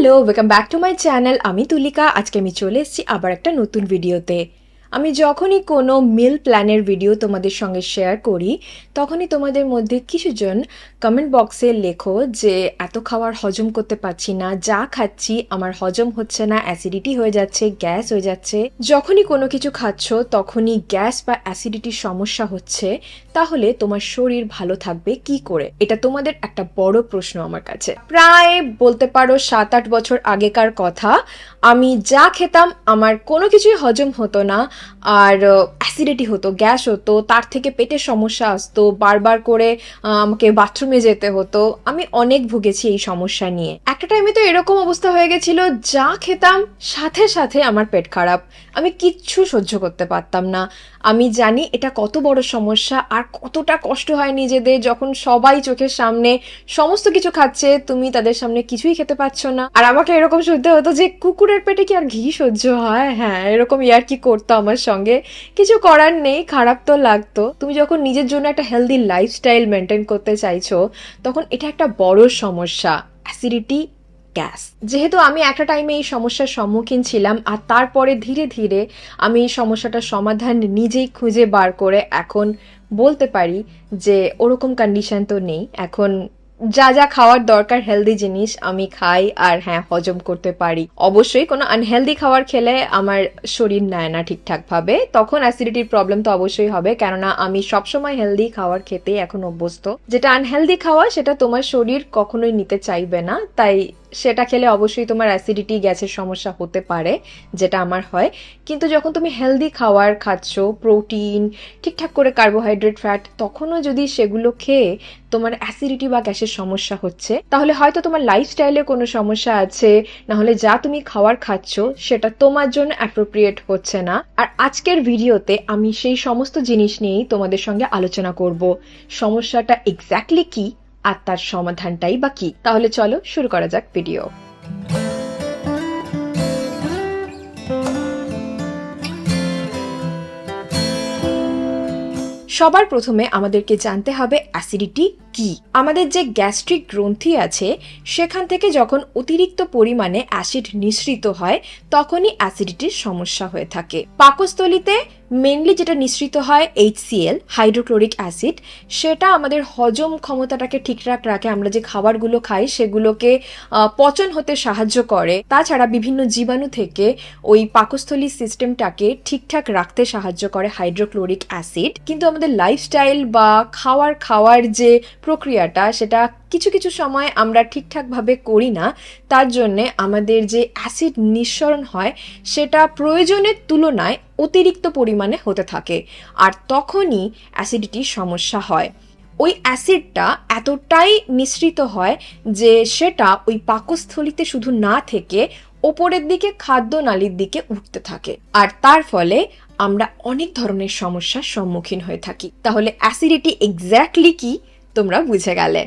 Hello welcome back to my channel আমি তুলিকা। আজকে আমি চলে এসেছি আবার একটা নতুন ভিডিওতে আমি যখনই কোনো মিল প্ল্যানের ভিডিও তোমাদের সঙ্গে শেয়ার করি, তখনই তোমাদের মধ্যে কিছুজন কমেন্ট বক্সে লেখো যে, এত খাবার হজম করতে পারছি না, যা খাচ্ছি আমার হজম হচ্ছে না অ্যাসিডিটি হয়ে যাচ্ছে গ্যাস হয়ে যাচ্ছে। যখনই কোনো কিছু খাচ্ছ, তখনই গ্যাস বা অ্যাসিডিটির সমস্যা হচ্ছে, তাহলে তোমার শরীর ভালো থাকবে কি করে? এটা তোমাদের একটা বড় প্রশ্ন আমার কাছে। প্রায় বলতে পারো সাত আট বছর আগেকার কথা, আমি যা খেতাম, আমার কোনো কিছুই হজম হতো না আর অ্যাসিডিটি হতো গ্যাস হতো, তার থেকে পেটের সমস্যা আসতো, বারবার করে আমাকে বাথরুমে যেতে হতো। আমি অনেক ভুগেছি এই সমস্যা নিয়ে। একটা টাইমে তো এরকম অবস্থা হয়ে গেছিল, যা খেতাম, সাথে সাথে আমার পেট খারাপ। আমি কিচ্ছু সহ্য করতে পারতাম না। আমি জানি এটা কত বড় সমস্যা, আর কতটা কষ্ট হয় নিজেদের যখন সবাই চোখের সামনে সমস্ত কিছু খাচ্ছে, তুমি তাদের সামনে কিছুই খেতে পাচ্ছ না। আর আমাকে এরকম শুনতে হতো যে, কুকুরের পেটে কি আর ঘি সহ্য হয়? হ্যাঁ এরকম ইয়ার কি করতো আমার সঙ্গে। কিছু করার নেই, খারাপ তো লাগতো। তুমি যখন নিজের জন্য একটা হেলদি লাইফস্টাইল মেনটেন করতে চাইছো, তখন এটা একটা বড় সমস্যা অ্যাসিডিটি গ্যাস যেহেতু আমি একটা টাইমে এই সমস্যার সম্মুখীন ছিলাম, আর তারপরে ধীরে ধীরে আমি এই সমস্যাটার সমাধান নিজেই খুঁজে বার করে এখন বলতে পারি যে ওরকম কন্ডিশন তো নেই। এখন যা যা খাওয়ার দরকার হেলদি জিনিস আমি খাই আর হ্যাঁ হজম করতে পারি। অবশ্যই কোনো আনহেলদি খাবার খেলে আমার শরীর নেয় না ঠিকঠাক ভাবে তখন অ্যাসিডিটির প্রবলেম তো অবশ্যই হবে। কেননা আমি সবসময় হেলদি খাবার খেতেই এখন অভ্যস্ত। যেটা আনহেলদি খাওয়া, সেটা তোমার শরীর কখনোই নিতে চাইবে না। তাই সেটা খেলে অবশ্যই তোমার অ্যাসিডিটি গ্যাসের সমস্যা হতে পারে, যেটা আমার হয়। কিন্তু যখন তুমি হেলদি খাওয়ার খাচ্ছ প্রোটিন ঠিকঠাক করে কার্বোহাইড্রেট ফ্যাট তখনও যদি সেগুলো খেয়ে তোমার অ্যাসিডিটি বা গ্যাসের সমস্যা হচ্ছে, তাহলে হয়তো তোমার লাইফস্টাইলে কোনো সমস্যা আছে, না হলে যা তুমি খাওয়ার খাচ্ছ, সেটা তোমার জন্য অ্যাপ্রোপ্রিয়েট হচ্ছে না। আর আজকের ভিডিওতে আমি সেই সমস্ত জিনিস নিয়েই তোমাদের সঙ্গে আলোচনা করব। সমস্যাটা এক্স্যাক্টলি কি? আর তার সমাধানটাই বা কি? তাহলে চলো শুরু করা যাক ভিডিও সবার প্রথমে আমাদেরকে জানতে হবে অ্যাসিডিটি কি? আমাদের যে গ্যাস্ট্রিক গ্রন্থি আছে, সেখান থেকে যখন অতিরিক্ত পরিমাণে অ্যাসিড নিঃসৃত হয়, তখনই অ্যাসিডিটির সমস্যা হয়ে থাকে। পাকস্থলিতে মেনলি যেটা নিঃসৃত হয় এইচসিএল হাইড্রোক্লোরিক অ্যাসিড সেটা আমাদের হজম ক্ষমতাটাকে ঠিকঠাক রাখে আমরা যে খাবারগুলো খাই, সেগুলোকে পচন হতে সাহায্য করে। তাছাড়া বিভিন্ন জীবাণু থেকে ওই পাকস্থলী সিস্টেমটাকে ঠিকঠাক রাখতে সাহায্য করে হাইড্রোক্লোরিক অ্যাসিড কিন্তু আমাদের লাইফস্টাইল বা খাওয়ার খাওয়ার যে প্রক্রিয়াটা সেটা কিছু কিছু সময় আমরা ঠিকঠাকভাবে করি না, তার জন্যে আমাদের যে অ্যাসিড নিঃসরণ হয় সেটা প্রয়োজনের তুলনায় অতিরিক্ত পরিমাণে হতে থাকে আর তখনই অ্যাসিডিটির সমস্যা হয়। ওই অ্যাসিডটা এতটাই মিশ্রিত হয় যে সেটা ওই পাকস্থলিতে শুধু না থেকে ওপরের দিকে খাদ্য নালীর দিকে উঠতে থাকে। আর তার ফলে আমরা অনেক ধরনের সমস্যার সম্মুখীন হয়ে থাকি। তাহলে অ্যাসিডিটি এক্স্যাক্টলি কি? তোমরা বুঝে গেলে।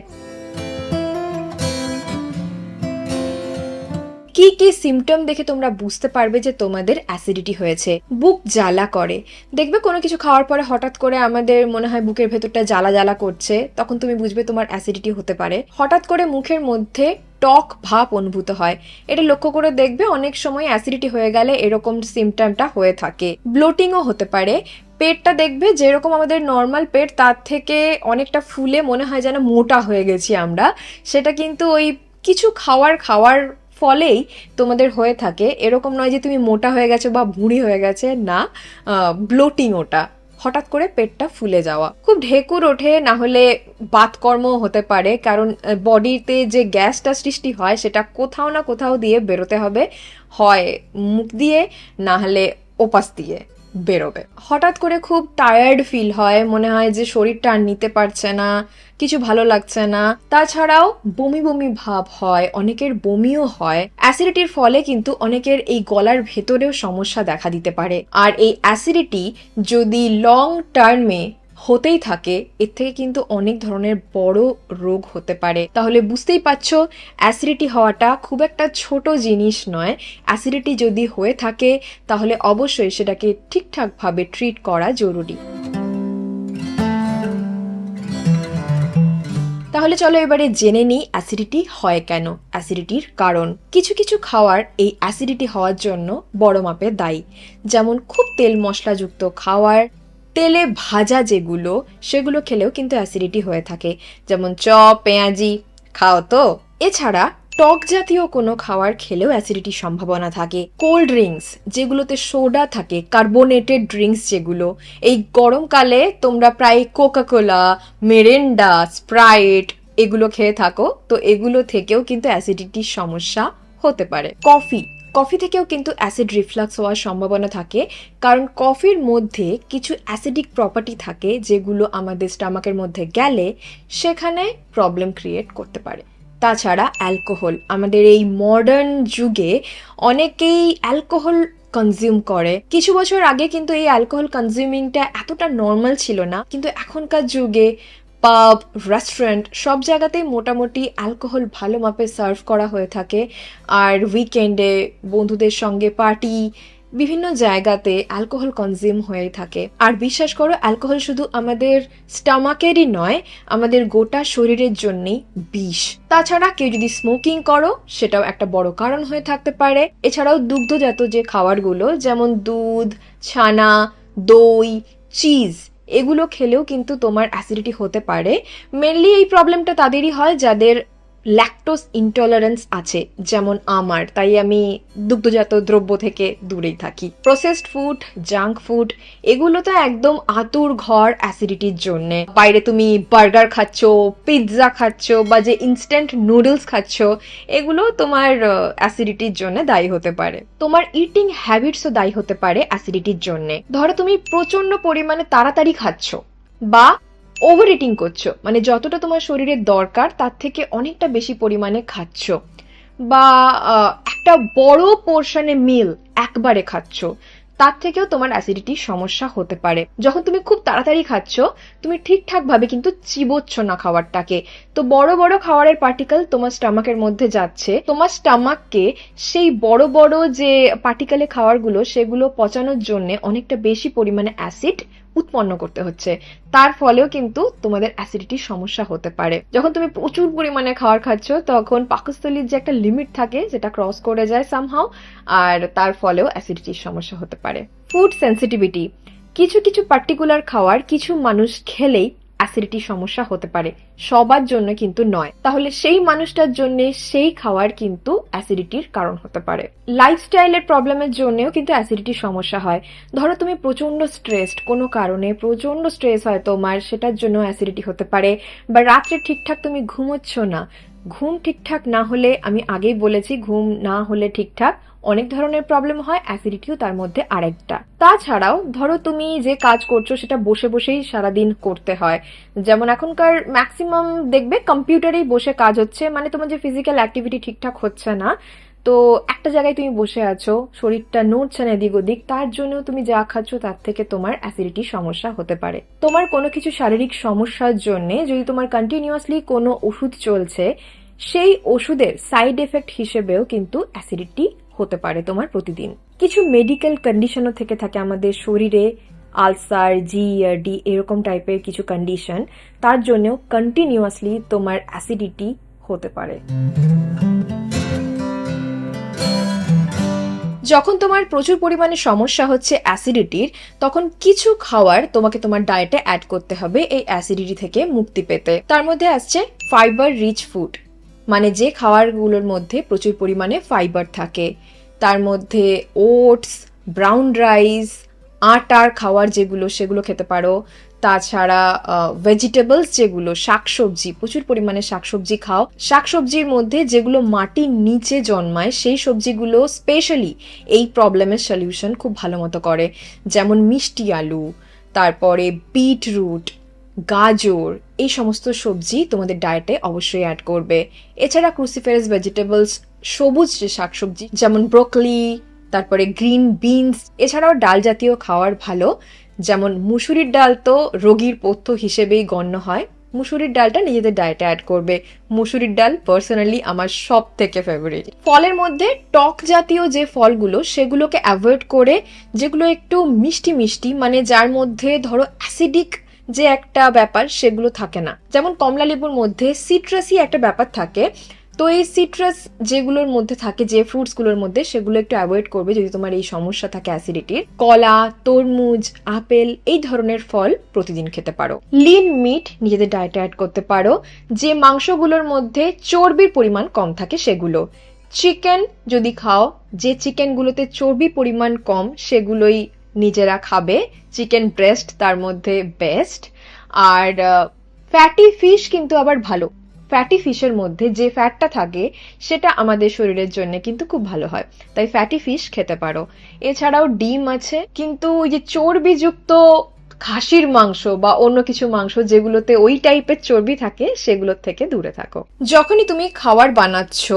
কি কি সিমটম দেখে তোমরা বুঝতে পারবে যে তোমাদের অ্যাসিডিটি হয়েছে? বুক জ্বালা করে। দেখবে কোনো কিছু খাওয়ার পরে হঠাৎ করে আমাদের মনে হয় বুকের ভেতরটা জ্বালা জ্বালা করছে, তখন তুমি বুঝবে তোমার অ্যাসিডিটি হতে পারে। হঠাৎ করে মুখের মধ্যে টক ভাব অনুভূত হয়। এটা লক্ষ্য করে দেখবে অনেক সময় অ্যাসিডিটি হয়ে গেলে এরকম সিমটমটা হয়ে থাকে। ব্লোটিংও হতে পারে। পেটটা দেখবে যেরকম আমাদের নর্মাল পেট, তার থেকে অনেকটা ফুলে মনে হয় যেন মোটা হয়ে গেছি আমরা। সেটা কিন্তু ওই কিছু খাওয়ার খাওয়ার ফলেই তোমাদের হয়ে থাকে। এরকম নয় যে তুমি মোটা হয়ে গেছো বা ভুঁড়ি হয়ে গেছে, না। ব্লোটিং ওটা। হঠাৎ করে পেটটা ফুলে যাওয়া। খুব ঢেকুর ওঠে, না হলে বাতকর্ম হতে পারে, কারণ বডিতে যে গ্যাসটা সৃষ্টি হয়, সেটা কোথাও না কোথাও দিয়ে বেরোতে হবে। হয় মুখ দিয়ে, না হলে ওপাশ দিয়ে। বেরোবে। হঠাৎ করে খুব টায়ার্ড ফিল হয়, মনে হয় যে শরীরটা আর নিতে পারছে না, কিছু ভালো লাগছে না। তাছাড়াও বমি বমি ভাব হয়, অনেকের বমিও হয়। অ্যাসিডিটির ফলে কিন্তু অনেকের এই গলার ভেতরেও সমস্যা দেখা দিতে পারে। আর এই অ্যাসিডিটি যদি লং টার্মে হতেই থাকে, এর থেকে কিন্তু অনেক ধরনের বড় রোগ হতে পারে। তাহলে বুঝতেই পারছ অ্যাসিডিটি হওয়াটা খুব একটা ছোট জিনিস নয়। অ্যাসিডিটি যদি হয়ে থাকে, তাহলে অবশ্যই সেটাকে ঠিকঠাকভাবে ট্রিট করা জরুরি। তাহলে চলো এবারে জেনে নিই অ্যাসিডিটি হয় কেন অ্যাসিডিটির কারণ। কিছু কিছু খাওয়ার এই অ্যাসিডিটি হওয়ার জন্য বড় মাপে দায়ী। যেমন খুব তেল মশলাযুক্ত খাওয়ার তেলে ভাজা যেগুলো, সেগুলো খেলেও কিন্তু অ্যাসিডিটি হয়ে থাকে। যেমন চপ, পেঁয়াজি, খাও তো? এছাড়া টক জাতীয় কোনো খাবার খেলেও অ্যাসিডিটির সম্ভাবনা থাকে। কোল্ড ড্রিঙ্কস যেগুলোতে সোডা থাকে কার্বোনেটেড ড্রিঙ্কস যেগুলো, এই গরমকালে তোমরা প্রায় কোকাকোলা মেরেন্ডা স্প্রাইট এগুলো খেয়ে থাকো, তো এগুলো থেকেও কিন্তু অ্যাসিডিটির সমস্যা হতে পারে। কফি কফি থেকেও কিন্তু অ্যাসিড রিফ্লাক্স হওয়ার সম্ভাবনা থাকে, কারণ কফির মধ্যে কিছু অ্যাসিডিক প্রপার্টি থাকে যেগুলো আমাদের স্টামাকের মধ্যে গেলে সেখানে প্রবলেম ক্রিয়েট করতে পারে। তাছাড়া অ্যালকোহল, আমাদের এই মডার্ন যুগে অনেকেই অ্যালকোহল কনজিউম করে। কিছু বছর আগে কিন্তু এই অ্যালকোহল কনজিউমিংটা এতটা নর্মাল ছিল না, কিন্তু এখনকার যুগে পাব রেস্টুরেন্ট সব জায়গাতেই মোটামুটি অ্যালকোহল ভালো মাপে সার্ভ করা হয়ে থাকে। আর উইকেন্ডে বন্ধুদের সঙ্গে পার্টি বিভিন্ন জায়গাতে অ্যালকোহল কনজিউম হয়ে থাকে। আর বিশ্বাস করো অ্যালকোহল শুধু আমাদের স্টামাকেরই নয়, আমাদের গোটা শরীরের জন্যই বিষ। তাছাড়া কেউ যদি স্মোকিং করো, সেটাও একটা বড় কারণ হয়ে থাকতে পারে। এছাড়াও দুগ্ধজাত যে খাবারগুলো, যেমন দুধ, ছানা, দই চিজ এগুলো খেলেও কিন্তু তোমার অ্যাসিডিটি হতে পারে। মেনলি এই প্রবলেমটা তাদেরই হয় যাদের ল্যাকটোস ইনটলারেন্স আছে, যেমন আমার। তাই আমি দুগ্ধজাত দ্রব্য থেকে দূরেই থাকি। প্রসেসড ফুড জাঙ্ক ফুড এগুলো তো একদম আতুর ঘর অ্যাসিডিটির জন্যে। বাইরে তুমি বার্গার খাচ্ছ পিৎজা খাচ্ছ, বা যে ইনস্ট্যান্ট নুডলস খাচ্ছ, এগুলো তোমার অ্যাসিডিটির জন্য দায়ী হতে পারে। তোমার ইটিং হ্যাবিটসও দায়ী হতে পারে অ্যাসিডিটির জন্যে। ধরো তুমি প্রচণ্ড পরিমাণে তাড়াতাড়ি খাচ্ছ, বা ওভার ইটিং করছ। মানে যতটা তোমার শরীরের দরকার, তার থেকে অনেকটা বেশি পরিমাণে খাচ্ছ। বা একটা বড় পোর্শনে মিল একবারে খাচ্ছ। তার থেকেও তোমার অ্যাসিডিটির সমস্যা হতে পারে। যখন তুমি খুব তাড়াতাড়ি খাচ্ছ, তুমি ঠিকঠাক ভাবে কিন্তু চিবোচ্ছ না খাবারটাকে। তো বড় বড় খাবারের পার্টিকেল তোমার স্টামাকের মধ্যে যাচ্ছে। তোমার স্টামাককে সেই বড় বড় যে পার্টিকেলে খাবারগুলো সেগুলো পচানোর জন্য অনেকটা বেশি পরিমাণে অ্যাসিড উৎপন্ন করতে হচ্ছে। তার ফলেও কিন্তু তোমাদের অ্যাসিডিটির সমস্যা হতে পারে। যখন তুমি প্রচুর পরিমাণে খাবার খাচ্ছ, তখন পাকস্থলীর যে একটা লিমিট থাকে যেটা ক্রস করে যায় সামহাও আর তার ফলেও অ্যাসিডিটির সমস্যা হতে পারে। ফুড সেন্সিটিভিটি কিছু কিছু পার্টিকুলার খাওয়ার কিছু মানুষ খেলেই অ্যাসিডিটির সমস্যা হতে পারে। সবার জন্য কিন্তু নয়। তাহলে সেই মানুষটার জন্য সেই খাওয়ার কিন্তু অ্যাসিডিটির কারণ হতে পারে। লাইফস্টাইলের প্রবলেমের জন্যও কিন্তু অ্যাসিডিটির সমস্যা হয়। ধরো তুমি প্রচণ্ড স্ট্রেসড কোনো কারণে প্রচণ্ড স্ট্রেস হয় তোমার, সেটার জন্য অ্যাসিডিটি হতে পারে। বা রাত্রে ঠিকঠাক তুমি ঘুমোচ্ছ না। ঘুম ঠিকঠাক না হলে, আমি আগেই বলেছি, ঘুম না হলে ঠিকঠাক অনেক ধরনের প্রবলেম হয় অ্যাসিডিটিও তার মধ্যে আরেকটা। তাছাড়াও ধরো তুমি যে কাজ করছ সেটা বসে বসেই সারাদিন করতে হয়। যেমন এখনকার ম্যাক্সিমাম দেখবে কম্পিউটারেই বসে কাজ হচ্ছে মানে তোমার যে ফিজিক্যাল অ্যাক্টিভিটি ঠিকঠাক হচ্ছে না, তো একটা জায়গায় তুমি বসে আছো, শরীরটা নড়ছে না এদিক ওদিক, তার জন্য তুমি যা খাচ্ছ তার থেকে তোমার অ্যাসিডিটির সমস্যা হতে পারে। তোমার কোনো কিছু শারীরিক সমস্যার জন্য যদি তোমার কন্টিনিউয়াসলি কোনো ওষুধ চলছে, সেই ওষুধের সাইড এফেক্ট হিসেবেও কিন্তু অ্যাসিডিটি হতে পারে তোমার প্রতিদিন। কিছু মেডিকেল কন্ডিশনও থেকে থাকে আমাদের শরীরে আলসার জি ডি এরকম টাইপের কিছু কন্ডিশন তার জন্যও কন্টিনিউয়াসলি তোমার অ্যাসিডিটি হতে পারে। যখন তোমার প্রচুর পরিমাণে সমস্যা হচ্ছে অ্যাসিডিটির তখন কিছু খাওয়ার তোমাকে তোমার ডায়েটে অ্যাড করতে হবে এই অ্যাসিডিটি থেকে মুক্তি পেতে। তার মধ্যে আসছে ফাইবার রিচ ফুড মানে যে খাবারগুলোর মধ্যে প্রচুর পরিমাণে ফাইবার থাকে। তার মধ্যে ওটস ব্রাউন রাইস আটার খাওয়ার যেগুলো, সেগুলো খেতে পারো। তাছাড়া ভেজিটেবলস যেগুলো, শাকসবজি, প্রচুর পরিমাণে শাকসবজি খাও। শাকসবজির মধ্যে যেগুলো মাটির নিচে জন্মায়, সেই সবজিগুলো স্পেশালি এই প্রবলেমের সলিউশন খুব ভালো মতো করে। যেমন মিষ্টি আলু, তারপরে বিটরুট গাজর, এই সমস্ত সবজি তোমাদের ডায়েটে অবশ্যই অ্যাড করবে। এছাড়া ক্রুসিফেরাস ভেজিটেবলস সবুজ যে শাকসবজি, যেমন ব্রোকলি তারপরে গ্রিন বিনস এছাড়াও ডাল জাতীয় খাওয়ার ভালো। যেমন মুসুরির ডাল তো রোগীর পথ্য হিসেবেই গণ্য হয়। মুসুরির ডালটা নিজেদের ডায়েটে অ্যাড করবে। মুসুরির ডাল পার্সোনালি আমার সব থেকে ফেভারিট ফলের মধ্যে টক জাতীয় যে ফলগুলো, সেগুলোকে অ্যাভয়েড করে, যেগুলো একটু মিষ্টি মিষ্টি মানে যার মধ্যে ধরো অ্যাসিডিক যে একটা ব্যাপার সেগুলো থাকে না। যেমন কমলা লেবুর মধ্যে সিট্রাসই একটা ব্যাপার থাকে। তো এই সিট্রাস যেগুলোর মধ্যে থাকে, যে ফ্রুটসগুলোর মধ্যে, সেগুলো একটু অ্যাভয়েড করবে যদি তোমার এই সমস্যা থাকে অ্যাসিডিটির কলা, তরমুজ, আপেল এই ধরনের ফল প্রতিদিন খেতে পারো। লিন মিট নিজেদের ডায়েটে অ্যাড করতে পারো। যে মাংসগুলোর মধ্যে চর্বির পরিমাণ কম থাকে সেগুলো। চিকেন যদি খাও, যে চিকেনগুলোতে চর্বি পরিমাণ কম, সেগুলোই নিজেরা খাবে চিকেন ব্রেস্ট তার মধ্যে বেস্ট আর ফ্যাটি ফিশ কিন্তু আবার ভালো। ফ্যাটি ফিশের মধ্যে যে ফ্যাটটা থাকে, সেটা আমাদের শরীরের জন্য কিন্তু খুব ভালো হয়। তাই ফ্যাটি ফিশ খেতে পারো। এছাড়াও ডিম আছে, কিন্তু ওই যে চর্বিযুক্ত খাসির মাংস বা অন্য কিছু মাংস যেগুলোতে ওই টাইপের চর্বি থাকে, সেগুলোর থেকে দূরে থাকো। যখনই তুমি খাবার বানাচ্ছ,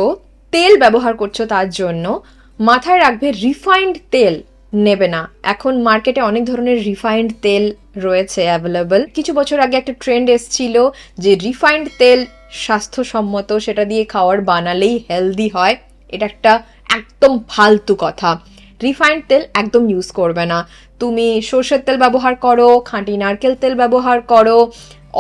তেল ব্যবহার করছ তার জন্য, মাথায় রাখবে রিফাইন্ড তেল। নেবে না। এখন মার্কেটে অনেক ধরনের রিফাইন্ড তেল রয়েছে অ্যাভেলেবল কিছু বছর আগে একটা ট্রেন্ড এসছিল যে রিফাইন্ড তেল স্বাস্থ্যসম্মত, সেটা দিয়ে খাওয়ার বানালেই হেলদি হয়। এটা একটা একদম ফালতু কথা। রিফাইন্ড তেল একদম ইউজ করবে না। তুমি সর্ষের তেল ব্যবহার করো, খাঁটি নারকেল তেল ব্যবহার করো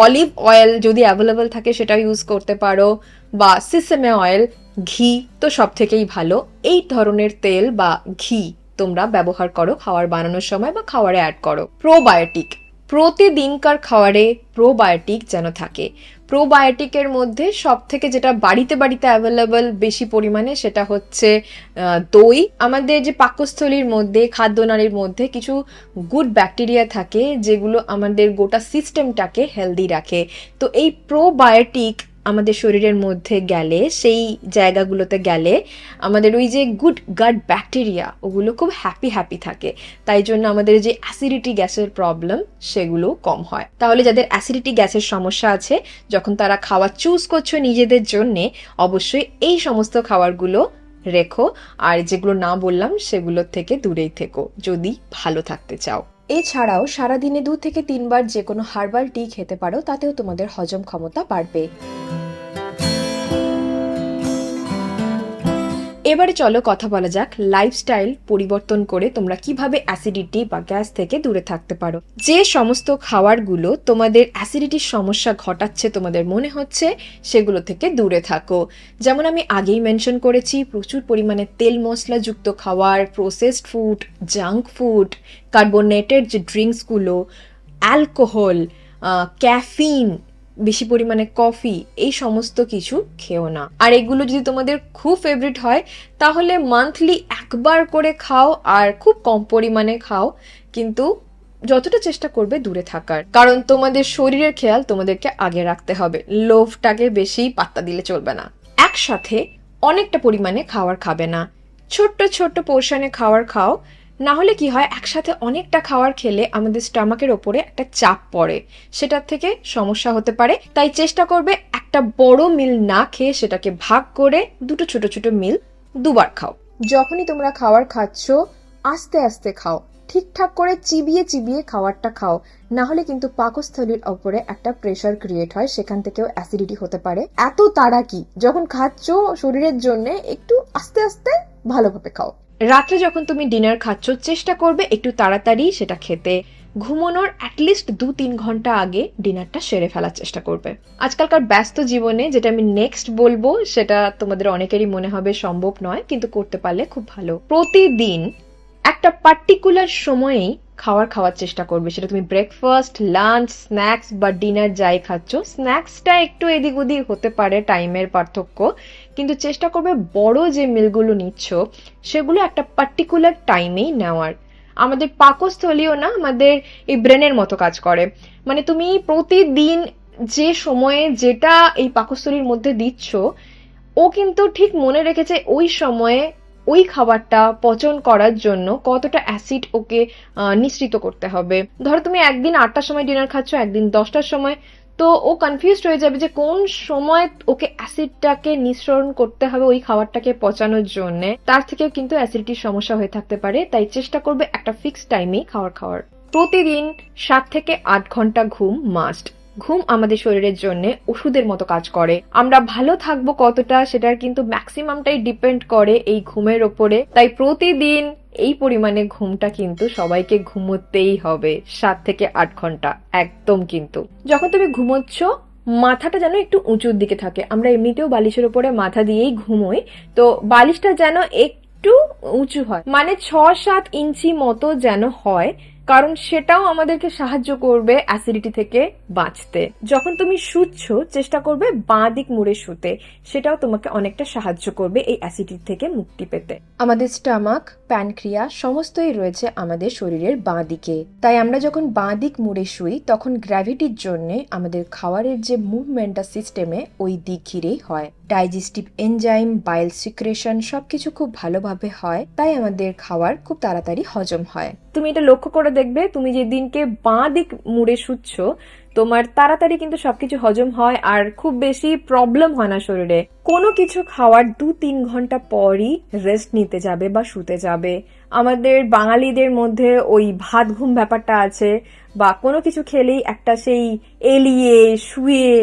অলিভ অয়েল যদি অ্যাভেলেবল থাকে সেটা ইউজ করতে পারো, বা সিসেমে অয়েল ঘি তো সব থেকেই ভালো। এই ধরনের তেল বা ঘি তোমরা ব্যবহার করো খাওয়ার বানানোর সময় বা খাওয়ারে অ্যাড করো। প্রোবায়োটিক প্রতিদিনকার খাবারে প্রোবায়োটিক যেন থাকে। প্রোবায়োটিকের মধ্যে সব থেকে যেটা বাড়িতে বাড়িতে অ্যাভেলেবল বেশি পরিমাণে সেটা হচ্ছে দই। আমাদের যে পাকস্থলীর মধ্যে, খাদ্যনালীর মধ্যে কিছু গুড ব্যাকটেরিয়া থাকে যেগুলো আমাদের গোটা সিস্টেমটাকে হেলদি রাখে। তো এই প্রোবায়োটিক আমাদের শরীরের মধ্যে গেলে, সেই জায়গাগুলোতে গেলে আমাদের ওই যে গুড গাট ব্যাকটেরিয়া ওগুলো খুব হ্যাপি হ্যাপি থাকে। তাই জন্য আমাদের যে অ্যাসিডিটি গ্যাসের প্রবলেম সেগুলো কম হয়। তাহলে যাদের অ্যাসিডিটি গ্যাসের সমস্যা আছে, যখন তারা খাওয়া চুজ করছ নিজেদের জন্যে, অবশ্যই এই সমস্ত খাবারগুলো রেখো। আর যেগুলো না বললাম, সেগুলোর থেকে দূরেই থেকো, যদি ভালো থাকতে চাও। এছাড়াও সারাদিনে দু থেকে তিনবার যে কোনো হার্বাল টি খেতে পারো, তাতেও তোমাদের হজম ক্ষমতা বাড়বে। এবারে চলো কথা বলা যাক লাইফস্টাইল পরিবর্তন করে তোমরা কীভাবে অ্যাসিডিটি বা গ্যাস থেকে দূরে থাকতে পারো। যে সমস্ত খাবারগুলো তোমাদের অ্যাসিডিটির সমস্যা ঘটাচ্ছে তোমাদের মনে হচ্ছে, সেগুলো থেকে দূরে থাকো। যেমন আমি আগেই মেনশন করেছি, প্রচুর পরিমাণে তেল মশলাযুক্ত খাবার processed food junk food carbonated যে ড্রিঙ্কসগুলো অ্যালকোহল ক্যাফিন বেশি পরিমাণে কফি এই সমস্ত কিছু খেও না। আর এগুলো যদি তোমাদের খুব ফেভারিট হয়, তাহলে মান্থলি একবার করে খাও আর খুব কম পরিমাণে খাও। কিন্তু যতটা চেষ্টা করবে দূরে থাকার। কারণ তোমাদের শরীরের খেয়াল তোমাদেরকে আগে রাখতে হবে। লোভটাকে বেশি পাত্তা দিলে চলবে না। একসাথে অনেকটা পরিমাণে খাবার খাবে না। ছোট্ট ছোট্ট পোর্শনে খাওয়ার খাও। না হলে কি হয়, একসাথে অনেকটা খাওয়ার খেলে আমাদের স্টামাকের ওপরে একটা চাপ পড়ে। সেটার থেকে সমস্যা হতে পারে। তাই চেষ্টা করবে একটা বড় মিল না খেয়ে সেটাকে ভাগ করে দুটো ছোট ছোট মিল দুবার খাও। যখনই তোমরা খাবার খাচ্ছ, আস্তে আস্তে খাও। ঠিকঠাক করে চিবিয়ে চিবিয়ে খাবারটা খাও। না হলে কিন্তু পাকস্থলীর ওপরে একটা প্রেশার ক্রিয়েট হয়, সেখান থেকেও অ্যাসিডিটি হতে পারে। এত তাড়া কি? যখন খাচ্ছ, শরীরের জন্য একটু আস্তে আস্তে ভালোভাবে খাও। রাত্রে যখন তুমি ডিনার খাচ্ছ, চেষ্টা করবে একটু তাড়াতাড়ি সেটা খেতে। ঘুমানোর অ্যাটলিস্ট দু তিন ঘণ্টা আগে ডিনারটা সেরে ফেলার চেষ্টা করবে। আজকালকার ব্যস্ত জীবনে যেটা আমি নেক্সট বলব, সেটা তোমাদের অনেকেরই মনে হবে সম্ভব নয়, কিন্তু করতে পারলে খুব ভালো। প্রতিদিন একটা পার্টিকুলার সময়েই খাবার খাওয়ার চেষ্টা করবে। সেটা তুমি ব্রেকফাস্ট লাঞ্চ স্ন্যাক্স বা ডিনার যাই খাচ্ছ স্ন্যাক্সটা একটু এদিক ওদিক হতে পারে টাইমের পার্থক্য। কিন্তু চেষ্টা করবে বড় যে মিলগুলো নিচ্ছ, সেগুলো একটা পার্টিকুলার টাইমেই নেওয়ার। আমাদের পাকস্থলীও না, আমাদের এই ব্রেনের মতো কাজ করে। মানে তুমি প্রতিদিন যে সময়ে যেটা এই পাকস্থলীর মধ্যে দিচ্ছ, ও কিন্তু ঠিক মনে রেখেছে ওই সময়ে ওই খাবারটা পচন করার জন্য কতটা অ্যাসিড ওকে নিঃসৃত করতে হবে। ধরো তুমি একদিন আটটার সময় ডিনার খাচ্ছ, একদিন দশটার সময়। তো ও কনফিউজড হয়ে যাবে যে কোন সময় ওকে অ্যাসিডটাকে নিঃসরণ করতে হবে ওই খাবারটাকে পচানোর জন্য। তার থেকেও কিন্তু অ্যাসিডিটির সমস্যা হয়ে থাকতে পারে, তাই চেষ্টা করবে একটা ফিক্সড টাইমেই খাবার খাওয়ার। প্রতিদিন সাত থেকে আট ঘণ্টা ঘুম মাস্ট ঘুম আমাদের শরীরের জন্য ওষুধের মতো কাজ করে। আমরা ভালো থাকব কতটা সেটার কিন্তু ম্যাক্সিমামটাই ডিপেন্ড করে এই ঘুমের ওপরে। তাই প্রতিদিন এই পরিমাণে ঘুমটা কিন্তু সবাইকে ঘুমোতেই হবে, সাত থেকে আট ঘণ্টা, একদম কিন্তু। যখন তুমি ঘুমোচ্ছ, মাথাটা যেন একটু উঁচুর দিকে থাকে। আমরা এমনিতেও বালিশের উপরে মাথা দিয়েই ঘুমোই, তো বালিশটা যেন একটু উঁচু হয়। মানে ছ সাত ইঞ্চি মতো যেন হয় কারণ সেটাও আমাদেরকে সাহায্য করবে অ্যাসিডিটি থেকে বাঁচতে। যখন তুমি শুচ্ছ, চেষ্টা করবে বাঁ দিক মুড়ে শুতে। সেটাও তোমাকে অনেকটা সাহায্য করবে এই অ্যাসিডিটি থেকে মুক্তি পেতে। আমাদের স্টামাক প্যানক্রিয়া সমস্তই রয়েছে আমাদের শরীরের বাঁ দিকে। তাই আমরা যখন বাঁ দিক মুড়ে শুই, তখন গ্র্যাভিটির জন্য আমাদের খাওয়ারের যে মুভমেন্টটা সিস্টেমে ওই দিক ঘিরেই হয়। ডাইজেস্টিভ এনজাইম, বাইল সিক্রেশন সবকিছু খুব ভালোভাবে হয়, তাই আমাদের খাওয়ার খুব তাড়াতাড়ি হজম হয়। তুমি এটা লক্ষ্য করে দেখবে, তুমি যেদিনকে বাঁ দিক মুড়ে শুচ্ছ, তোমার তাড়াতাড়ি কিন্তু সবকিছু হজম হয় আর খুব বেশি প্রবলেম হয় না শরীরে। কোনো কিছু খাওয়ার দু তিন ঘণ্টা পরই রেস্ট নিতে যাবে বা শুতে যাবে। আমাদের বাঙালিদের মধ্যে ওই ভাত ঘুম ব্যাপারটা আছে, বা কোনো কিছু খেলেই একটা সেই এলিয়ে, শুয়ে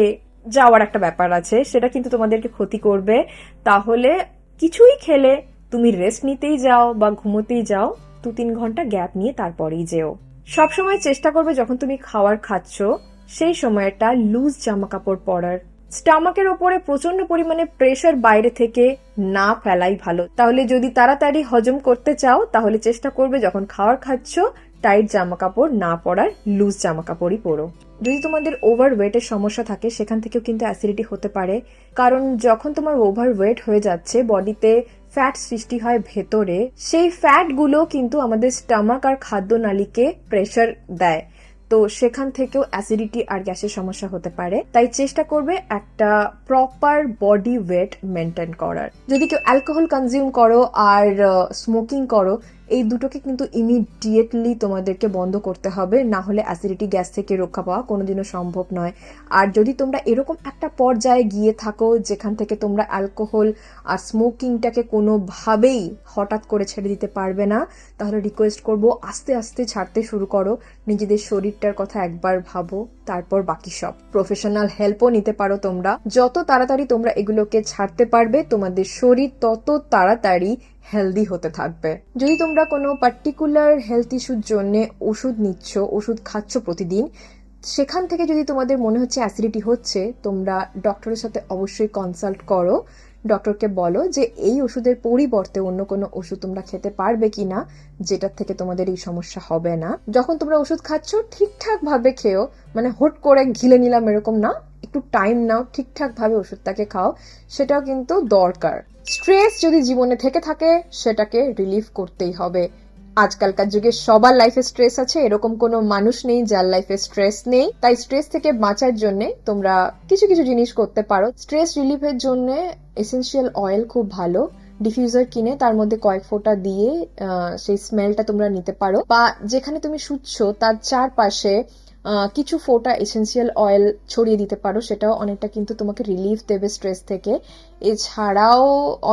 যাওয়ার একটা ব্যাপার আছে, সেটা কিন্তু তোমাদেরকে ক্ষতি করবে। তাহলে কিছুই খেলে, তুমি রেস্ট নিতেই যাও বা ঘুমোতেই যাও দু তিন ঘণ্টা গ্যাপ নিয়ে তারপরেই যেও। সবসময় চেষ্টা করবে যখন তুমি খাওয়ার খাচ্ছ, সেই সময়টা লুজ জামা কাপড় পরার। স্টামাকের ওপরে প্রচণ্ড পরিমাণে প্রেশার বাইরে থেকে না ফেলাই ভালো। তাহলে যদি তাড়াতাড়ি হজম করতে চাও, তাহলে চেষ্টা করবে যখন খাওয়ার খাচ্ছ টাইট জামা কাপড় না পরার লুজ জামা কাপড়ই পরো। যদি তোমাদের ওভার ওয়েটের সমস্যা থাকে, সেখান থেকেও কিন্তু অ্যাসিডিটি হতে পারে। কারণ যখন তোমার ওভার ওয়েট হয়ে যাচ্ছে, বডিতে ফ্যাট সৃষ্টি হয় ভেতরে, সেই ফ্যাটগুলো কিন্তু আমাদের স্টামাক আর খাদ্যনালীকে প্রেশার দেয়। তো সেখান থেকেও অ্যাসিডিটি আর গ্যাসের সমস্যা হতে পারে। তাই চেষ্টা করবে একটা প্রপার বডি ওয়েট মেনটেন করার। যদি কেউ অ্যালকোহল কনজিউম করো আর স্মোকিং করো এই দুটোকে কিন্তু ইমিডিয়েটলি তোমাদেরকে বন্ধ করতে হবে, না হলে অ্যাসিডিটি গ্যাস থেকে রক্ষা পাওয়া কোনোদিনও সম্ভব নয়। আর যদি তোমরা এরকম একটা পর্যায়ে গিয়ে থাকো যেখান থেকে তোমরা অ্যালকোহল আর স্মোকিংটাকে কোনোভাবেই হঠাৎ করে ছেড়ে দিতে পারবে না, তাহলে রিকোয়েস্ট করব আস্তে আস্তে ছাড়তে শুরু করো। নিজেদের শরীরটার কথা একবার ভাবো, তারপর বাকি সব। প্রফেশনাল হেল্পও নিতে পারো তোমরা। যত তাড়াতাড়ি তোমরা এগুলোকে ছাড়তে পারবে, তোমাদের শরীর তত তাড়াতাড়ি হেলদি হতে থাকবে। যদি তোমরা কোনো পার্টিকুলার হেলথ ইস্যুর জন্য ওষুধ নিচ্ছ, ওষুধ খাচ্ছ প্রতিদিন, সেখান থেকে যদি তোমাদের মনে হচ্ছে অ্যাসিডিটি হচ্ছে, তোমরা ডক্টরের সাথে অবশ্যই কনসাল্ট করো। ডক্টরকে বলো যে এই ওষুধের পরিবর্তে অন্য কোনো ওষুধ তোমরা খেতে পারবে কিনা, যেটার থেকে তোমাদের এই সমস্যা হবে না। যখন তোমরা ওষুধ খাচ্ছ ঠিকঠাক ভাবে খেও মানে হুট করে ঘিলে নিলাম এরকম না, একটু টাইম নাও ঠিকঠাক ভাবে ওষুধটাকে খাও, সেটাও কিন্তু দরকার। স্ট্রেস যদি জীবনে থেকে থাকে, সেটাকে রিলিফ করতেই হবে। আজকালকার যুগে সবার লাইফে স্ট্রেস আছে, এরকম কোনো মানুষ নেই যার লাইফে স্ট্রেস নেই। তাই স্ট্রেস থেকে বাঁচার জন্য তোমরা কিছু কিছু জিনিস করতে পারো। স্ট্রেস রিলিফের জন্য এসেনশিয়াল অয়েল খুব ভালো। ডিফিউজার কিনে তার মধ্যে কয়েক ফোঁটা দিয়ে সেই স্মেলটা তোমরা নিতে পারো। বা যেখানে তুমি শুচ্ছ, তার চারপাশে কিছু ফোটা এসেন্সিয়াল অয়েল ছড়িয়ে দিতে পারো, সেটাও অনেকটা কিন্তু তোমাকে রিলিফ দেবে স্ট্রেস থেকে। এছাড়াও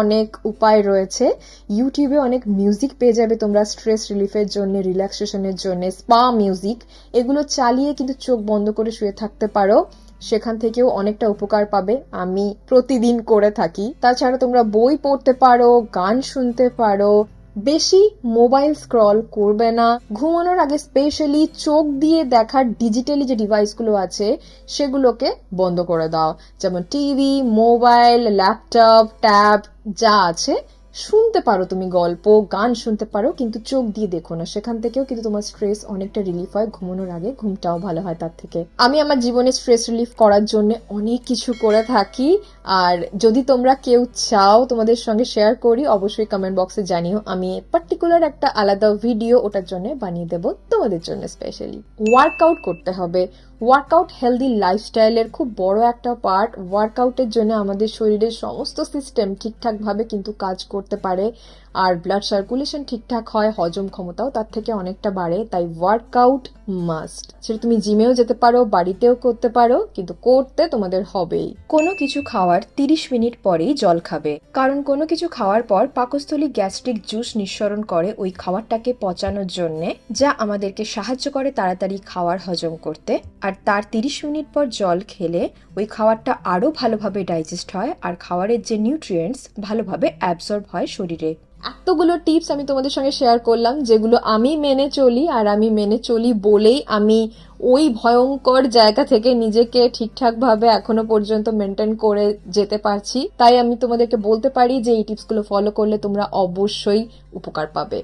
অনেক উপায় রয়েছে। ইউটিউবে অনেক মিউজিক পেয়ে যাবে তোমরা স্ট্রেস রিলিফের জন্য রিল্যাক্সেশনের জন্য স্পা মিউজিক এগুলো চালিয়ে কিন্তু চোখ বন্ধ করে শুয়ে থাকতে পারো। সেখান থেকেও অনেকটা উপকার পাবে। আমি প্রতিদিন করে থাকি। তাছাড়া তোমরা বই পড়তে পারো, গান শুনতে পারো বেশি মোবাইল স্ক্রল করবে না। ঘুমানোর আগে স্পেশালি চোখ দিয়ে দেখার ডিজিটালি যে ডিভাইসগুলো আছে, সেগুলোকে বন্ধ করে দাও। যেমন টিভি, মোবাইল ল্যাপটপ ট্যাব যা আছে শুনতে পারো তুমি গল্প, গান শুনতে পারো, কিন্তু চোখ দিয়ে দেখো না। সেখান থেকেও কিন্তু তোমার স্ট্রেস অনেকটা রিলিফ হয়। ঘুমানোর আগে ঘুমটাও ভালো হয় তার থেকে। আমি আমার জীবনে স্ট্রেস রিলিফ করার জন্য অনেক কিছু করে থাকি। আর যদি তোমরা কেউ চাও তোমাদের সঙ্গে শেয়ার করি, অবশ্যই কমেন্ট বক্সে জানিও। আমি পার্টিকুলার একটা আলাদা ভিডিও ওটার জন্য বানিয়ে দেব তোমাদের জন্য স্পেশালি ওয়ার্কআউট করতে হবে। ওয়ার্কআউট হেলদি লাইফস্টাইলের খুব বড় একটা পার্ট। ওয়ার্কআউটের জন্য আমাদের শরীরের সমস্ত সিস্টেম ঠিকঠাকভাবে কিন্তু কাজ করতে পারে। আর ব্লাড সার্কুলেশন ঠিকঠাক হয়, হজম ক্ষমতাও তার থেকে অনেকটা বাড়ে, তাই ওয়ার্কআউট মাস্ট সেটা তুমি জিমেও যেতে পারো, বাড়িতেও করতে পারো, কিন্তু করতে তোমাদের হবেই। কোনো কিছু খাওয়ার তিরিশ মিনিট পরেই জল খাবে। কারণ কোনো কিছু খাওয়ার পর পাকস্থলী গ্যাস্ট্রিক জুস নিঃসরণ করে ওই খাবারটাকে পচানোর জন্য, যা আমাদেরকে সাহায্য করে তাড়াতাড়ি খাওয়ার হজম করতে। আর তার তিরিশ মিনিট পর জল খেলে ওই খাবারটা আরও ভালোভাবে ডাইজেস্ট হয়, আর খাবারের যে নিউট্রিয়েন্টস ভালোভাবে অ্যাবসর্ব হয় শরীরে। এতগুলো টিপস আমি তোমাদের সঙ্গে শেয়ার করলাম, যেগুলো আমি মেনে চলি আর আমি মেনে চলি বলেই আমি ওই ভয়ঙ্কর জায়গা থেকে নিজেকে ঠিকঠাকভাবে এখনও পর্যন্ত মেনটেন করে যেতে পারছি। তাই আমি তোমাদেরকে বলতে পারি যে এই টিপসগুলো ফলো করলে তোমরা অবশ্যই উপকার পাবে।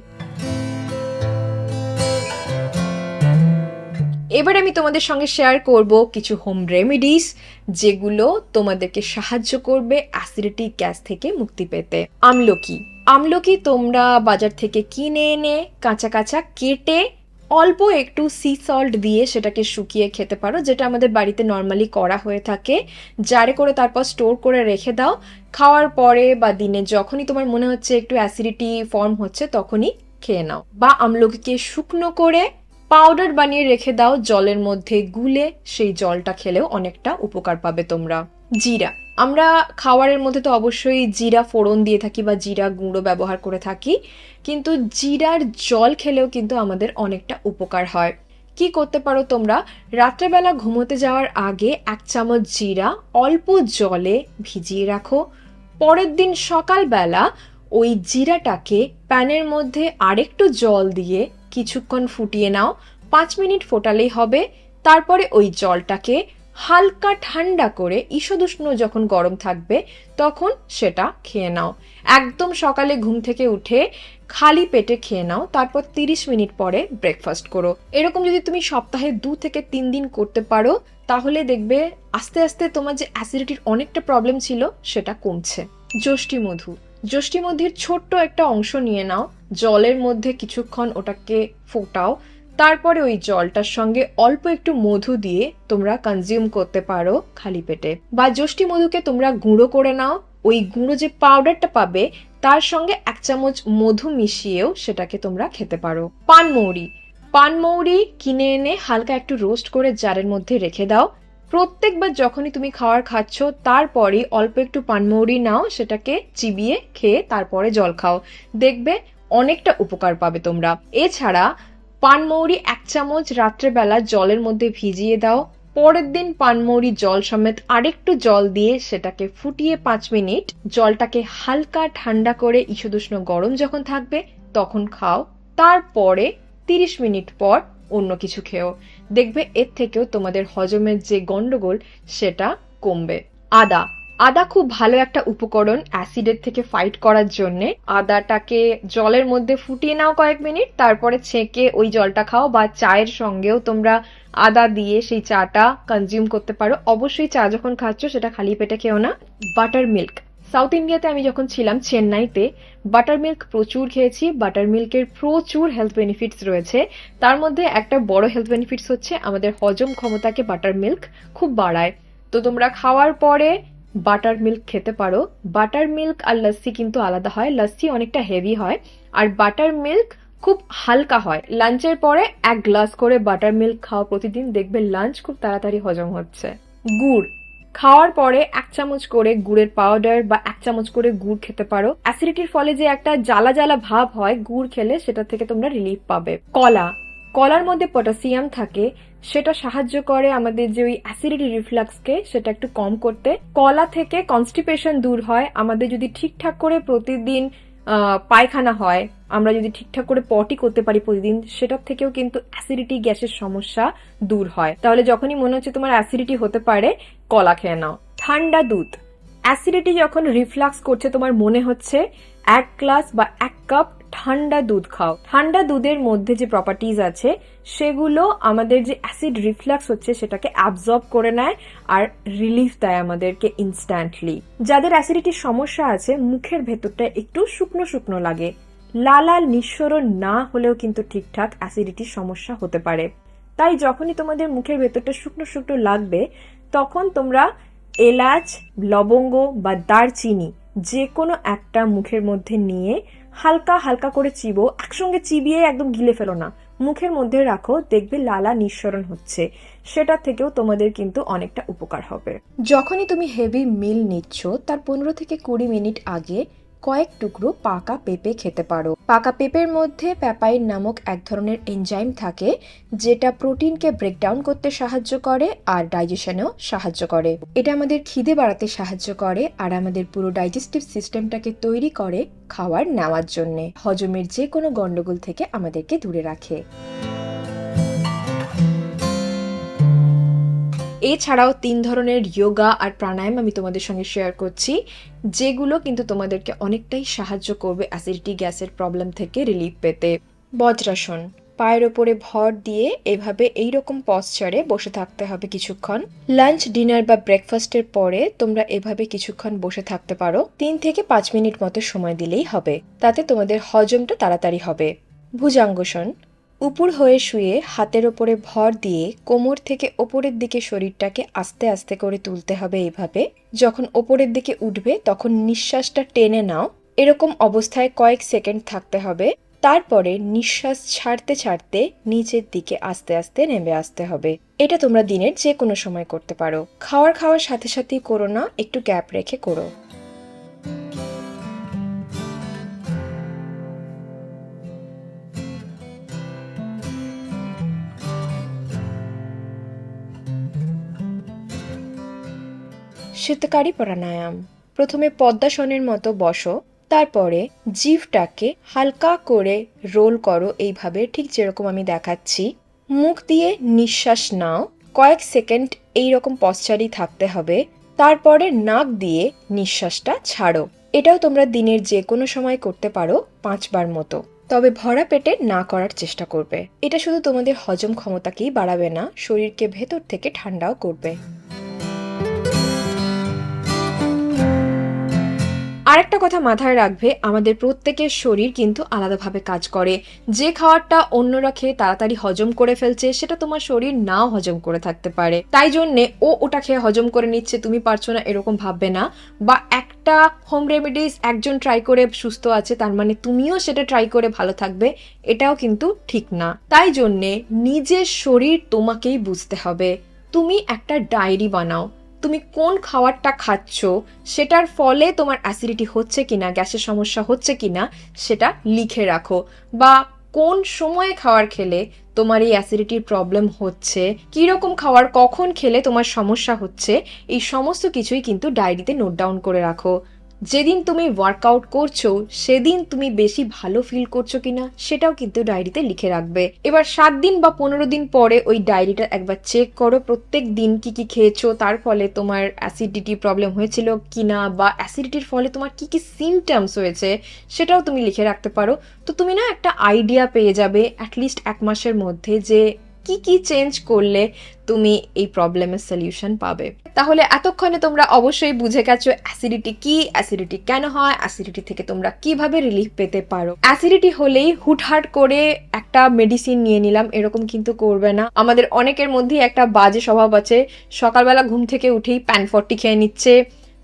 এবার আমি তোমাদের সঙ্গে শেয়ার করব কিছু হোম রেমেডিস যেগুলো তোমাদেরকে সাহায্য করবে অ্যাসিডিটি গ্যাস থেকে মুক্তি পেতে। আমলকি। আমলকি তোমরা বাজার থেকে কিনে এনে কাঁচা কাঁচা কেটে অল্প একটু সি সল্ট দিয়ে সেটাকে শুকিয়ে খেতে পারো, যেটা আমাদের বাড়িতে নর্মালি করা হয়ে থাকে। জারে করে তারপর স্টোর করে রেখে দাও। খাওয়ার পরে বা দিনে যখনই তোমার মনে হচ্ছে একটু অ্যাসিডিটি ফর্ম হচ্ছে, তখনই খেয়ে নাও। বা আমলকিকে শুকনো করে পাউডার বানিয়ে রেখে দাও জলের মধ্যে গুলে সেই জলটা খেলেও অনেকটা উপকার পাবে তোমরা। জিরা। আমরা খাওয়ারের মধ্যে তো অবশ্যই জিরা ফোড়ন দিয়ে থাকি বা জিরা গুঁড়ো ব্যবহার করে থাকি, কিন্তু জিরার জল খেলেও কিন্তু আমাদের অনেকটা উপকার হয়। কি করতে পারো তোমরা? রাত্রেবেলা ঘুমোতে যাওয়ার আগে এক চামচ জিরা অল্প জলে ভিজিয়ে রাখো। পরের দিন সকালবেলা ওই জিরাটাকে প্যানের মধ্যে আরেকটু জল দিয়ে কিছুক্ষণ ফুটিয়ে নাও। পাঁচ মিনিট ফোটালেই হবে। তারপরে ওই জলটাকে হালকা ঠান্ডা করে ঈষদুষ্ণ যখন গরম থাকবে, তখন সেটা খেয়ে নাও। একদম সকালে ঘুম থেকে উঠে খালি পেটে খেয়ে নাও। তারপর তিরিশ মিনিট পরে ব্রেকফাস্ট করো। এরকম যদি তুমি সপ্তাহে দু থেকে তিন দিন করতে পারো, তাহলে দেখবে আস্তে আস্তে তোমার যে অ্যাসিডিটির অনেকটা প্রবলেম ছিল, সেটা কমছে। যষ্টি মধু। যষ্টি মধুর ছোট্ট একটা অংশ নিয়ে নাও। জলের মধ্যে কিছুক্ষণ ওটাকে ফোটাও। তারপরে ওই জলটার সঙ্গে অল্প একটু মধু দিয়ে তোমরা কনজিউম করতে পারো খালি পেটে। বা যষ্টি মধুকে তোমরা গুঁড়ো করে নাও। ওই গুঁড়ো যে পাউডারটা পাবে, তার সঙ্গে এক চামচ মধু মিশিয়েও সেটাকে তোমরা খেতে পারো। পানমৌরি পানমৌরি কিনে এনে হালকা একটু রোস্ট করে জারের মধ্যে রেখে দাও। প্রত্যেকবার যখনই তুমি খাওয়ার খাচ্ছ, তারপরই অল্প একটু পানমৌরি নাও, সেটাকে চিবিয়ে খেয়ে তারপরে জল খাও। দেখবে অনেকটা উপকার পাবে তোমরা। এছাড়া পানমৌরি এক চামচ রাত্রেবেলা জলের মধ্যে ভিজিয়ে দাও। পরের দিন পানমৌরি জল সমেত আরেকটু জল দিয়ে সেটাকে ফুটিয়ে পাঁচ মিনিট জলটাকে হালকা ঠান্ডা করে ঈষদুষ্ণ গরম যখন থাকবে, তখন খাও। তারপরে তিরিশ মিনিট পর অন্য কিছু খেও দেখবে এর থেকেও তোমাদের হজমের যে গন্ডগোল, সেটা কমবে। আদা। আদা খুব ভালো একটা উপকরণ অ্যাসিডের থেকে ফাইট করার জন্য। আদাটাকে জলের মধ্যে ফুটিয়ে নাও কয়েক মিনিট, তারপরে ছেঁকে ওই জলটা খাও বা চায়ের সঙ্গেও তোমরা আদা দিয়ে সেই চাটা কনজিউম করতে পারো। অবশ্যই চা যখন খাচ্ছ, সেটা খালি পেটে খেও না। Butter milk. সাউথ ইন্ডিয়াতে আমি যখন ছিলাম চেন্নাইতে বাটার মিল্ক প্রচুর খেয়েছি বাটার মিল্কের প্রচুর হেলথ বেনিফিটস রয়েছে। তার মধ্যে একটা বড় হেলথ বেনিফিটস হচ্ছে আমাদের হজম ক্ষমতাকে বাটার মিল্ক খুব বাড়ায়। তো তোমরা খাওয়ার পরে বাটার মিল্ক খেতে পারো। বাটার মিল্ক আর লস্যি কিন্তু আলাদা হয় লস্যি অনেকটা হেভি হয়। আর বাটার মিল্ক খুব হালকা হয়। লাঞ্চের পরে এক গ্লাস করে বাটার মিল্ক খাওয়া প্রতিদিন, দেখবে লাঞ্চ খুব তাড়াতাড়ি হজম হচ্ছে। গুড়। খাওয়ার পরে এক চামচ করে গুড়ের পাউডার বা এক চামচ করে গুড় খেতে পারো। অ্যাসিডিটির ফলে যে একটা জ্বালা জ্বালা ভাব হয় গুড় খেলে, সেটা থেকে তোমরা রিলিফ পাবে। কলা। কলার মধ্যে পটাশিয়াম থাকে, সেটা সাহায্য করে আমাদের যে ওই অ্যাসিডিটি রিফ্লাক্সকে সেটা একটু কম করতে। কলা থেকে কনস্টিপেশন দূর হয়, আমাদের যদি ঠিকঠাক করে প্রতিদিন পায়খানা হয় আমরা যদি ঠিকঠাক করে পটি করতে পারি প্রতিদিন, সেটার থেকেও কিন্তু অ্যাসিডিটি গ্যাসের সমস্যা দূর হয়। তাহলে যখনই মনে হচ্ছে তোমার অ্যাসিডিটি হতে পারে, কলা খেয়ে নাও। ঠান্ডা দুধ। অ্যাসিডিটি যখন রিফ্লাক্স করছে, তোমার মনে হচ্ছে এক গ্লাস বা এক কাপ ঠান্ডা দুধ খাও। ঠান্ডা দুধের মধ্যে যে প্রপার্টিজ আছে, সেগুলো আমাদের যে অ্যাসিড রিফ্লাক্স হচ্ছে, সেটাকে অ্যাবজর্ব করে নেয় আর রিলিফ দেয় আমাদেরকে ইনস্ট্যান্টলি যাদের অ্যাসিডিটির সমস্যা আছে, মুখের ভেতরটা একটু শুকনো শুকনো লাগে। লালাল নিঃসরণ না হলেও কিন্তু ঠিকঠাক অ্যাসিডিটির সমস্যা হতে পারে। তাই যখনই তোমাদের মুখের ভেতরটা শুকনো শুকনো লাগবে, তখন তোমরা এলাচ, লবঙ্গ বা দারচিনি যে কোনো একটা মুখের মধ্যে নিয়ে হালকা হালকা করে চিবো, একসঙ্গে চিবিয়ে একদম গিলে ফেলো না। মুখের মধ্যে রাখো, দেখবে লালা নিঃসরণ হচ্ছে। সেটা থেকেও তোমাদের কিন্তু অনেকটা উপকার হবে। যখনই তুমি হেভি মিল নিচ্ছ, তার পনেরো থেকে কুড়ি মিনিট আগে কয়েক টুকরো পাকা পেঁপে খেতে পারো। পাকা পেঁপের মধ্যে প্যাপাইন নামক এক ধরনের এনজাইম থাকে, যেটা প্রোটিনকে ব্রেকডাউন করতে সাহায্য করে আর ডাইজেশনেও সাহায্য করে। এটা আমাদের খিদে বাড়াতে সাহায্য করে আর আমাদের পুরো ডাইজেস্টিভ সিস্টেমটাকে তৈরি করে খাওয়ার নেওয়ার জন্যে। হজমের যে কোনো গন্ডগোল থেকে আমাদেরকে দূরে রাখে। এছাড়াও তিন ধরনের যোগা আর প্রাণায়াম আমি তোমাদের সঙ্গে শেয়ার করছি, যেগুলো কিন্তু তোমাদেরকে অনেকটাই সাহায্য করবে অ্যাসিডিটি গ্যাসের প্রবলেম থেকে রিলিফ পেতে। বজ্রাসন, পায়ের ওপরে ভর দিয়ে এভাবে এই রকম পশ্চারে বসে থাকতে হবে কিছুক্ষণ। লাঞ্চ ডিনার বা ব্রেকফাস্টের পরে তোমরা এভাবে কিছুক্ষণ বসে থাকতে পারো। তিন থেকে পাঁচ মিনিট মতো সময় দিলেই হবে, তাতে তোমাদের হজমটা তাড়াতাড়ি হবে। ভুজাঙ্গসন উপর হয়ে শুয়ে হাতের ওপরে ভর দিয়ে কোমর থেকে ওপরের দিকে শরীরটাকে আস্তে আস্তে করে তুলতে হবে এইভাবে যখন ওপরের দিকে উঠবে, তখন নিঃশ্বাসটা টেনে নাও। এরকম অবস্থায় কয়েক সেকেন্ড থাকতে হবে। তারপরে নিঃশ্বাস ছাড়তে ছাড়তে নিচের দিকে আস্তে আস্তে নেমে আসতে হবে। এটা তোমরা দিনের যে কোনো সময় করতে পারো। খাওয়ার খাওয়ার সাথে সাথেই করো না, একটু গ্যাপ রেখে করো। শীতকারী প্রাণায়াম প্রথমে পদ্মাসনের মতো বসো, তারপরে জিভটাকে হালকা করে রোল করো এইভাবে, ঠিক যেরকম আমি দেখাচ্ছি। মুখ দিয়ে নিঃশ্বাস নাও, কয়েক সেকেন্ড এই রকম পশ্চারই থাকতে হবে, তারপরে নাক দিয়ে নিঃশ্বাসটা ছাড়ো। এটাও তোমরা দিনের যে কোনো সময় করতে পারো পাঁচবার মতো। তবে ভরা পেটে না করার চেষ্টা করবে। এটা শুধু তোমাদের হজম ক্ষমতাকেই বাড়াবে না, শরীরকে ভেতর থেকে ঠান্ডাও করবে। আরেকটা কথা মাথায় রাখবে, আমাদের প্রত্যেকের শরীর কিন্তু আলাদাভাবে কাজ করে। যে খাবারটা অন্যরা খেয়ে তাড়াতাড়ি হজম করে ফেলছে, সেটা তোমার শরীর নাও হজম করে থাকতে পারে। তাই জন্যে ও ওটা খেয়ে হজম করে নিচ্ছে, তুমি পারছ না এরকম ভাববে না। বা একটা হোম রেমেডিস একজন ট্রাই করে সুস্থ আছে, তার মানে তুমিও সেটা ট্রাই করে ভালো থাকবে, এটাও কিন্তু ঠিক না। তাই জন্যে নিজের শরীর তোমাকেই বুঝতে হবে। তুমি একটা ডায়েরি বানাও। তুমি কোন খাবারটা খাচ্ছ, সেটার ফলে তোমার অ্যাসিডিটি হচ্ছে কিনা, গ্যাসের সমস্যা হচ্ছে কিনা, সেটা লিখে রাখো। বা কোন সময়ে খাওয়ার খেলে তোমার এই অ্যাসিডিটির প্রবলেম হচ্ছে, কীরকম খাওয়ার, কখন খেলে তোমার সমস্যা হচ্ছে, এই সমস্ত কিছুই কিন্তু ডায়েরিতে নোট ডাউন করে রাখো। যেদিন তুমি ওয়ার্কআউট করছ, সেদিন তুমি বেশি ভালো ফিল করছ কিনা, সেটাও কিন্তু ডায়েরিতে লিখে রাখবে। এবার সাত দিন বা পনেরো দিন পরে ওই ডায়েরিটা একবার চেক করো, প্রত্যেক দিন কি কি খেয়েছো, তার ফলে তোমার অ্যাসিডিটি প্রবলেম হয়েছিল কিনা, বা অ্যাসিডিটির ফলে তোমার কি কি সিমটমস হয়েছে, সেটাও তুমি লিখে রাখতে পারো। তো তুমি না একটা আইডিয়া পেয়ে যাবে অ্যাটলিস্ট এক মাসের মধ্যে যে কি কি চেঞ্জ করলে তুমি এই প্রবলেমের সলিউশন পাবে? তাহলে এতক্ষণে তোমরা অবশ্যই বুঝে গেছো অ্যাসিডিটি কি অ্যাসিডিটি কেন হয় অ্যাসিডিটি থেকে তোমরা কীভাবে রিলিফ পেতে পারো? অ্যাসিডিটি হলেই হুটহাট করে একটা মেডিসিন নিয়ে নিলাম, এরকম কিন্তু করবে না। আমাদের অনেকের মধ্যেই একটা বাজে স্বভাব আছে, সকালবেলা ঘুম থেকে উঠেই প্যানফর্টি খেয়ে নিচ্ছে,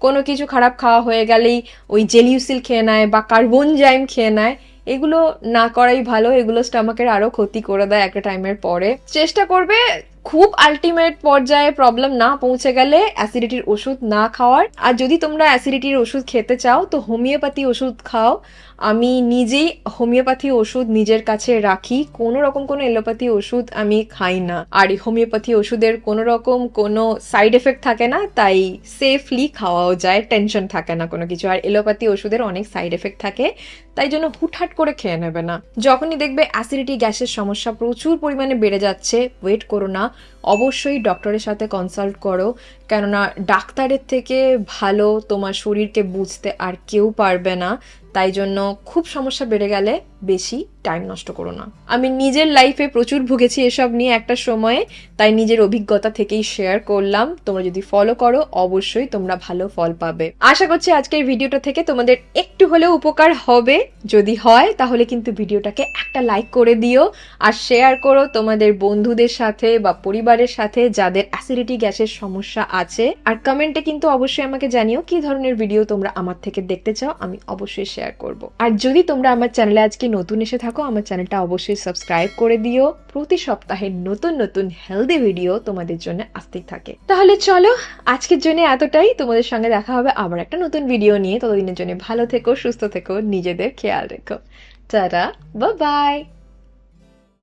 কোনো কিছু খারাপ খাওয়া হয়ে গেলেই ওই জেলিউসিল খেয়ে নেয় বা কার্বনজাইম খেয়ে নেয় এগুলো না করাই ভালো, এগুলো স্টমাকের আরও ক্ষতি করে দেয় একটা টাইমের পরে। চেষ্টা করবে খুব আলটিমেট পর্যায়ে প্রবলেম না পৌঁছে গেলে অ্যাসিডিটির ওষুধ না খাওয়ার। আর যদি তোমরা অ্যাসিডিটির ওষুধ খেতে চাও, তো হোমিওপ্যাথি ওষুধ খাও। আমি নিজেই হোমিওপ্যাথি ওষুধ নিজের কাছে রাখি। কোনো রকম কোনো এলোপ্যাথি ওষুধ আমি খাই না। আর হোমিওপ্যাথি ওষুধের কোনো রকম কোনো সাইড এফেক্ট থাকে না, তাই সেফলি খাওয়াও যায় টেনশন থাকে না কোনো কিছু। আর এলোপ্যাথি ওষুধের অনেক সাইড এফেক্ট থাকে, তাই জন্য হুটহাট করে খেয়ে নেবে না। যখনই দেখবে অ্যাসিডিটি গ্যাসের সমস্যা প্রচুর পরিমাণে বেড়ে যাচ্ছে ওয়েট করো না। অবশ্যই ডক্টরের সাথে কনসাল্ট করো। কেননা ডাক্তারের থেকে ভালো তোমার শরীরকে বুঝতে আর কেউ পারবে না। তাই জন্য খুব সমস্যা বেড়ে গেলে বেশি টাইম নষ্ট করো না। আমি নিজের লাইফে প্রচুর ভুগেছি এসব নিয়ে একটা সময়ে, তাই নিজের অভিজ্ঞতা থেকেই শেয়ার করলাম। তোমরা যদি ফলো করো, অবশ্যই তোমরা ভালো ফল পাবে। আশা করছি আজকের ভিডিওটা থেকে তোমাদের একটু হলেও উপকার হবে। যদি হয়, তাহলে কিন্তু ভিডিওটাকে একটা লাইক করে দিও। আর শেয়ার করো তোমাদের বন্ধুদের সাথে বা পরিবারের সাথে যাদের অ্যাসিডিটি গ্যাসের সমস্যা আছে। আর কমেন্টে কিন্তু অবশ্যই আমাকে জানিও কি ধরনের ভিডিও তোমরা আমার থেকে দেখতে চাও, আমি অবশ্যই শেয়ার করব। আর যদি তোমরা আমার চ্যানেলে আজকে নতুন এসে থাকো, আমার চ্যানেলটা অবশ্যই সাবস্ক্রাইব করে দিও। প্রতি সপ্তাহে নতুন নতুন হেলদি ভিডিও তোমাদের জন্য আসতেই থাকে। তাহলে চলো, আজকের জন্য এতটাই। তোমাদের সঙ্গে দেখা হবে আবার একটা নতুন ভিডিও নিয়ে। ততদিনের জন্য ভালো থেকো, সুস্থ থেকো, নিজেদের খেয়াল রেখো। Tata bye